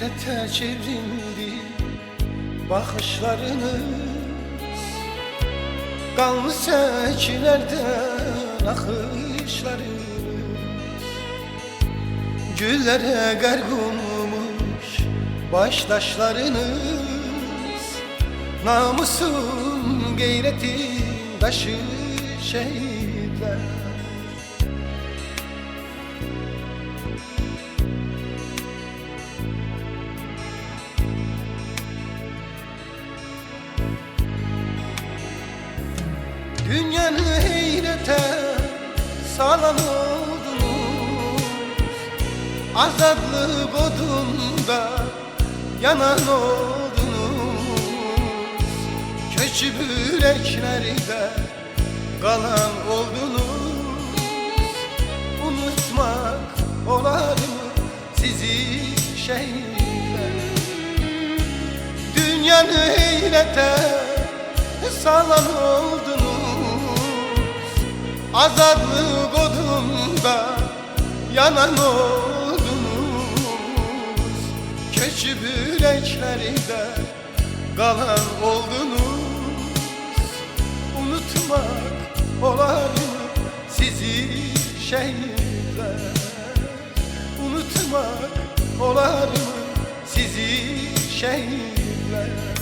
nefrete çevrildi bakışlarınız. Kanlı seçilerden akışlarınız Güllere garg olmuş baştaşlarınız Namusun gayretin taşı şehitler Dünyanı heyrete salan oldunuz. Azadlık odunda yanan oldunuz. Köçüp yüreklerde kalan oldunuz. Unutmak olar mı sizi şehitler Dünyanı heyrete salan oldunuz Azadlık odunda yanan oldunuz. Köçüp yüreklerde kalan oldunuz. Unutmak olar mı sizi şehitler Unutmak olar mı sizi şehitler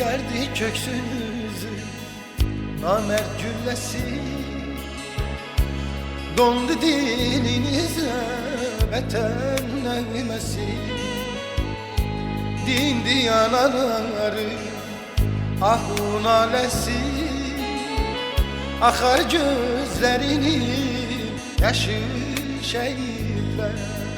Yerdi köksünüzü namert güllesi. Dondu dininize vatan nağmesi Din diyanaları ahun alesi Akar gözlerinin yaşı şehitler